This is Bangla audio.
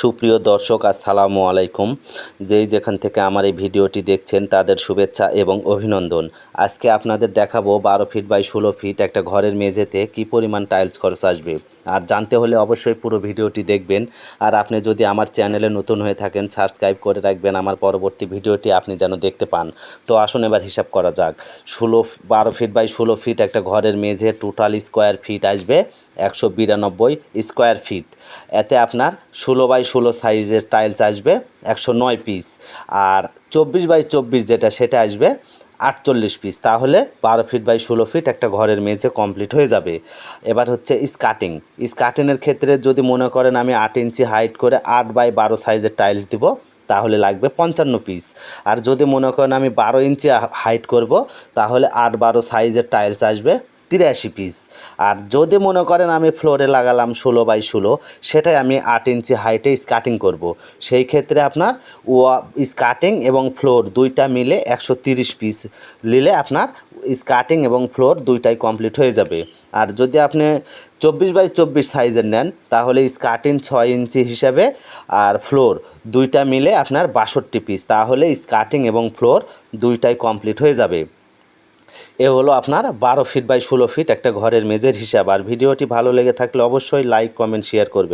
সুপ্রিয় দর্শক, আসসালামু আলাইকুম। যেই যেখান থেকে আমার এই ভিডিওটি দেখছেন, তাদের শুভেচ্ছা এবং অভিনন্দন। আজকে আপনাদের দেখাবো বারো ফিট বাই ষোলো ফিট একটা ঘরের মেঝেতে কি পরিমাণ টাইলস খরচ আসবে। আর জানতে হলে অবশ্যই পুরো ভিডিওটি দেখবেন। আর আপনি যদি আমার চ্যানেলে নতুন হয়ে থাকেন, সাবস্ক্রাইব করে রাখবেন। আমার পরবর্তী ভিডিওটি আপনি যেন দেখতে পান। তো আসুন এবার হিসাব করা যাক। ষোলো বারো ফিট বাই ষোলো ফিট একটা ঘরের মেঝে টোটাল স্কোয়ার ফিট আসবে একশো বিরানব্বই স্কোয়ার ফিট এতে আপনার ষোলো বাই ষোলো সাইজের টাইলস আসবে, একশো নয় পিস আর চব্বিশ বাই চব্বিশ যেটা, সেটা আসবে আটচল্লিশ পিস তাহলে বারো ফিট বাই ষোলো ফিট একটা ঘরের মেঝে কমপ্লিট হয়ে যাবে। এবার হচ্ছে স্কাটিং স্কাটিংয়ের ক্ষেত্রে যদি মনে করেন আমি আট ইঞ্চি হাইট করে আট বাই বারো সাইজের টাইলস দিব, তাহলে লাগবে পঞ্চান্ন পিস আর যদি মনে করেন আমি বারো ইঞ্চি হাইট করব, তাহলে আট বারো সাইজের টাইলস আসবে তিরাশি পিস আর যদি মনে করেন আমি ফ্লোরে লাগালাম ষোলো বাই ষোলো, সেটাই আমি আট ইঞ্চি হাইটে স্কাটিং করব। সেই ক্ষেত্রে আপনার ওয়া স্কাটিং এবং ফ্লোর দুইটা মিলে একশো তিরিশ পিস নিলে আপনার স্কাটিং এবং ফ্লোর দুইটাই কমপ্লিট হয়ে যাবে। আর যদি আপনি চব্বিশ বাই চব্বিশ সাইজের নেন, তাহলে স্কার্টিং ছয় ইঞ্চি হিসাবে আর ফ্লোর দুইটা মিলে আপনার বাষট্টি পিস তাহলে স্কার্টিং এবং ফ্লোর দুইটাই কমপ্লিট হয়ে যাবে। এ হলো আপনার বারো ফিট বাই ষোলো ফিট একটা ঘরের মেজের হিসাব। আর ভিডিওটি ভালো লেগে থাকলে অবশ্যই লাইক কমেন্ট শেয়ার করবে